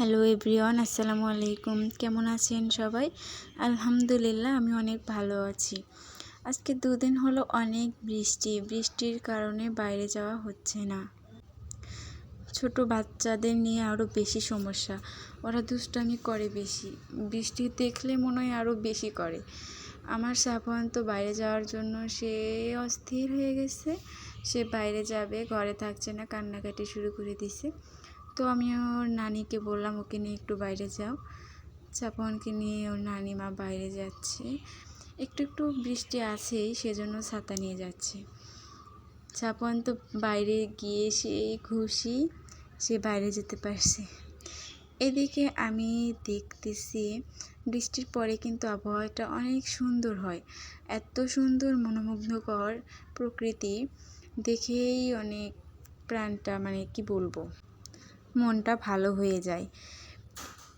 Hello everyone, আসসালামু আলাইকুম। কেমন আছেন সবাই? আলহামদুলিল্লাহ, আমি অনেক ভালো আছি। আজকে দুদিন হলো অনেক বৃষ্টি। বৃষ্টির কারণে বাইরে যাওয়া হচ্ছে না। ছোট বাচ্চাদের নিয়ে আরও বেশি সমস্যা। ওরা দুষ্টামি করে বেশি। বৃষ্টি দেখলে মনে হয় আরও বেশি করে। আমার সাফওয়ান তো বাইরে যাওয়ার জন্য সে অস্থির হয়ে গেছে। সে বাইরে যাবে, ঘরে থাকছে না, কান্নাকাটি শুরু করে দিছে। তো আমি ওর নানিকে বললাম, ওকে নিয়ে একটু বাইরে যাও। চাপনকে নিয়ে ওর নানিমা বাইরে যাচ্ছে। একটু একটু বৃষ্টি আছেই, সেজন্য ছাতা নিয়ে যাচ্ছে। চাপন তো বাইরে গিয়ে সেই খুশি সে বাইরে যেতে পারছে। এদিকে আমি দেখতেছি বৃষ্টির পরে কিন্তু আবহাওয়াটা অনেক সুন্দর হয়। এত সুন্দর, মনোমুগ্ধকর প্রকৃতি দেখেই অনেক প্রাণটা মানে কি বলব? মনটা ভালো হয়ে যায়।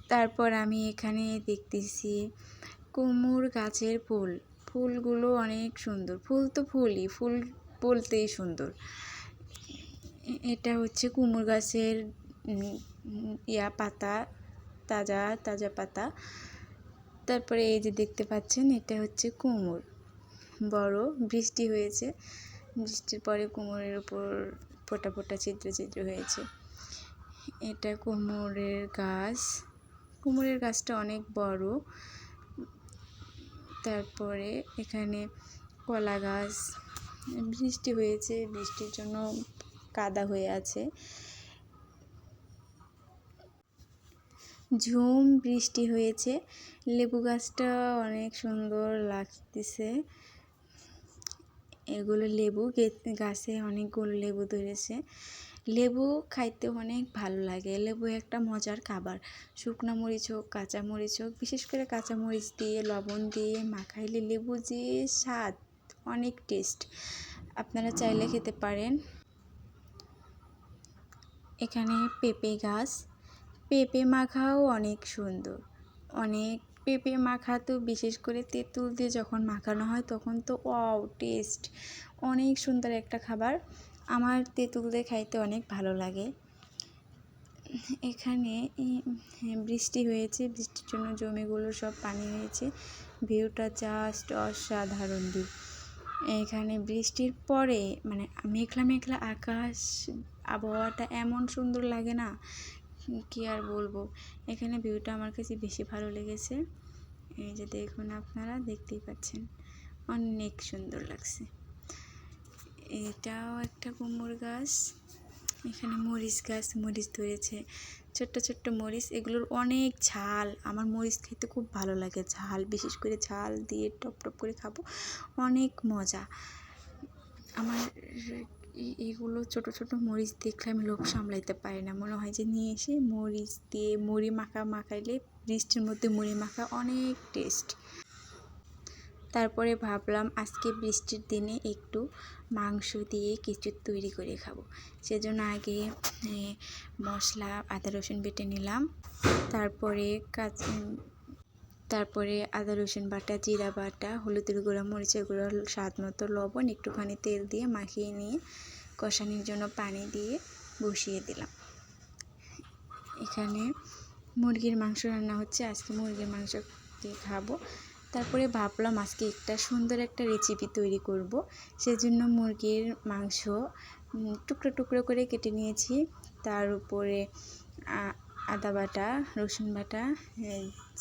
তারপর আমি এখানে দেখতেছি কুমুর গাছের ফুল। ফুলগুলো অনেক সুন্দর। ফুল তো ফুলই, ফুল বলতেই সুন্দর। এটা হচ্ছে কুমুর গাছের ইয়া পাতা, তাজা তাজা পাতা। তারপরে এই যে দেখতে পাচ্ছেন, এটা হচ্ছে কুমোর। বড়, বৃষ্টি হয়েছে। বৃষ্টির পরে কুমোরের উপর ফোটা ফোটা ছিদ্র ছিদ্র হয়েছে। এটা কুমোরের গাছ। কুমোরের গাছটা অনেক বড়। তারপরে এখানে কলা গাছ। বৃষ্টি হয়েছে, বৃষ্টির জন্য কাদা হয়ে আছে। ঝুম বৃষ্টি হয়েছে। লেবু গাছটা অনেক সুন্দর লাগতেছে। এগুলো লেবু গাছে অনেকগুলো লেবু ধরেছে। লেবু খাইতে অনেক ভালো লাগে। লেবু একটা মজার খাবার। শুকনো মরিচ হোক, কাঁচা মরিচ হোক, বিশেষ করে কাঁচা মরিচ দিয়ে, লবণ দিয়ে মাখাইলে লেবু যে স্বাদ অনেক টেস্ট আপনারা চাইলে খেতে পারেন। এখানে পেঁপে গাছ। পেঁপে মাখাও অনেক সুন্দর। অনেক পেঁপে মাখা তো বিশেষ করে তেঁতুল দিয়ে যখন মাখানো হয় তখন তো ওয়াও টেস্ট অনেক সুন্দর একটা খাবার। আমার তেঁতুল খাইতে অনেক ভালো লাগে। এখানে বৃষ্টি হয়েছে, বৃষ্টির জন্য জমিগুলো সব পানি হয়েছে। ভিউটা জাস্ট অসাধারণ ভিউ এখানে বৃষ্টির পরে মানে মেঘলা মেঘলা আকাশ, আবহাওয়াটা এমন সুন্দর লাগে না? কি আর বলব? এখানে ভিউটা আমার কাছে বেশি ভালো লেগেছে। এই যে দেখুন আপনারা, দেখতেই পাচ্ছেন। অনেক সুন্দর লাগছে। এটাও একটা কুমড় গাছ। এখানে মরিচ গাছ, মরিচ ধরেছে। ছোট্ট ছোট্ট মরিচ, এগুলোর অনেক ঝাল। আমার মরিচ খেতে খুব ভালো লাগে ঝাল, বিশেষ করে ঝাল দিয়ে টপ টপ করে খাব। অনেক মজা। আমার এগুলো ছোট ছোট মরিচ দেখলে আমি লোভ সামলাইতে পারি না। মনে হয় যে নিয়ে এসে মরিচ দিয়ে মুড়ি মাখা, মাখাইলে বৃষ্টির মধ্যে মুড়ি মাখা অনেক টেস্ট তারপরে ভাবলাম আজকে বৃষ্টির দিনে একটু মাংস দিয়ে কিছু তৈরি করে খাব। সেজন্য আগে মশলা, আদা, রসুন বেটে নিলাম। তারপরে কাঁচা, তারপরে আদা, রসুন বাটা, জিরা বাটা, হলুদের গুঁড়া, মরিচের গুঁড়া, স্বাদ মতো লবণ, একটুখানি তেল দিয়ে মাখিয়ে নিয়ে কষানির জন্য পানি দিয়ে বসিয়ে দিলাম। এখানে মুরগির মাংস রান্না হচ্ছে। আজকে মুরগির মাংস দিয়ে খাব। তারপরে ভাবলাম আজকে একটা সুন্দর একটা রেসিপি তৈরি করব। সেজন্য মুরগির মাংস টুকরো টুকরো করে কেটে নিয়েছি। তার উপরে আদা বাটা, রসুন বাটা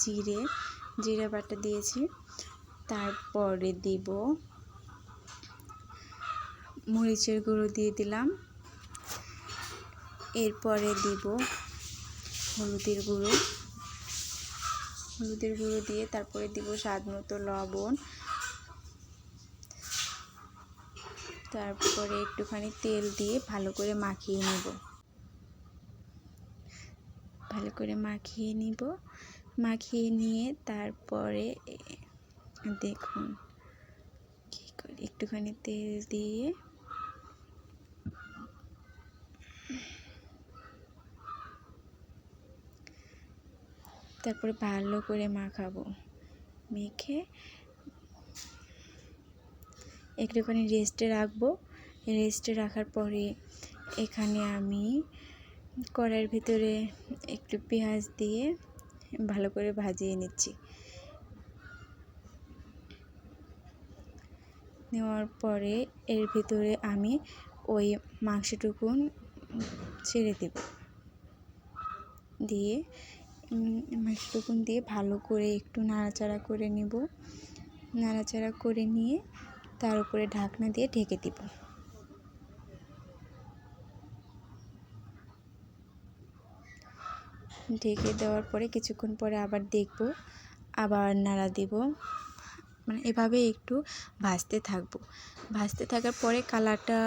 জিরে জিরে বাটা দিয়েছি। তারপরে দিব মরিচের গুঁড়ো দিয়ে দিলাম। এরপরে দিব হলুদের গুঁড়ো। হলুদের গুঁড়ো দিয়ে তারপরে দিব স্বাদ মতো লবণ। তারপরে একটুখানি তেল দিয়ে ভালো করে মাখিয়ে নিব। ভালো করে মাখিয়ে নিব। মাখিয়ে নিয়ে তারপরে দেখুন কী করে, একটুখানি তেল দিয়ে তারপরে ভালো করে মাখাবো। মেখে একটুখানি রেস্টে রাখব। রেস্টে রাখার পরে এখানে আমি কড়াইয়ের ভিতরে একটু পেঁয়াজ দিয়ে ভালো করে ভাজিয়ে নিচ্ছি। নেওয়ার পরে এর ভিতরে আমি ওই মাংসটুকুন ছেড়ে দেব। দিয়ে মাংসটুকুন দিয়ে ভালো করে একটু নাড়াচাড়া করে নেব। নাড়াচাড়া করে নিয়ে তার উপরে ঢাকনা দিয়ে ঢেকে দিব। ঢেকে দেওয়ার পরে কিছুক্ষণ পরে আবার দেখব, আবার নাড়া দিব। মানে এভাবে একটু ভাজতে থাকব। ভাজতে থাকার পরে কালারটা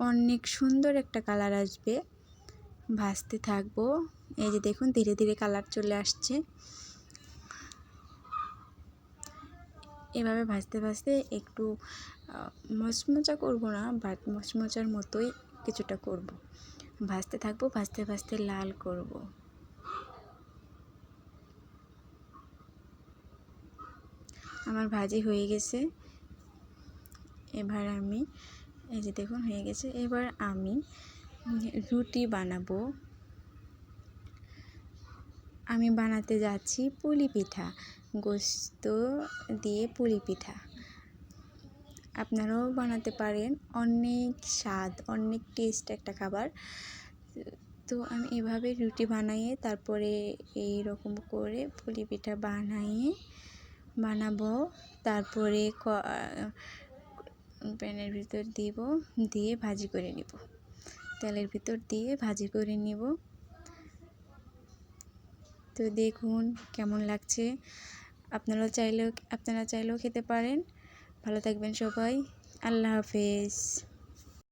অনেক সুন্দর একটা কালার আসবে। ভাজতে থাকব। এই যে দেখুন, ধীরে ধীরে কালার চলে আসছে। এভাবে ভাজতে ভাজতে একটু মচমচা করব না বাট মচমচার মতোই কিছুটা করব। ভাজতে থাকব, ভাজতে ভাজতে লাল করব। আমার ভাজি হয়ে গেছে। এবার আমি, এই যে দেখুন, হয়ে গেছে। এবার আমি রুটি বানাবো। আমি বানাতে যাচ্ছি পুলি পিঠা, গোস্ত দিয়ে পুলি পিঠা। আপনারাও বানাতে পারেন, অনেক স্বাদ, অনেক টেস্ট একটা খাবার। তো আমি এভাবে রুটি বানাইয়ে তারপরে এই রকম করে পুলি পিঠা বানাইয়ে বানাবো। তারপরে প্যানের ভিতর দিব, দিয়ে ভাজি করে নিব। তেলের ভিতর দিয়ে ভাজি করে নিব। তো দেখুন কেমন লাগছে। আপনারাও চাইলেও, আপনারা চাইলেও খেতে পারেন। ভালো থাকবেন সবাই। আল্লাহ হাফেজ।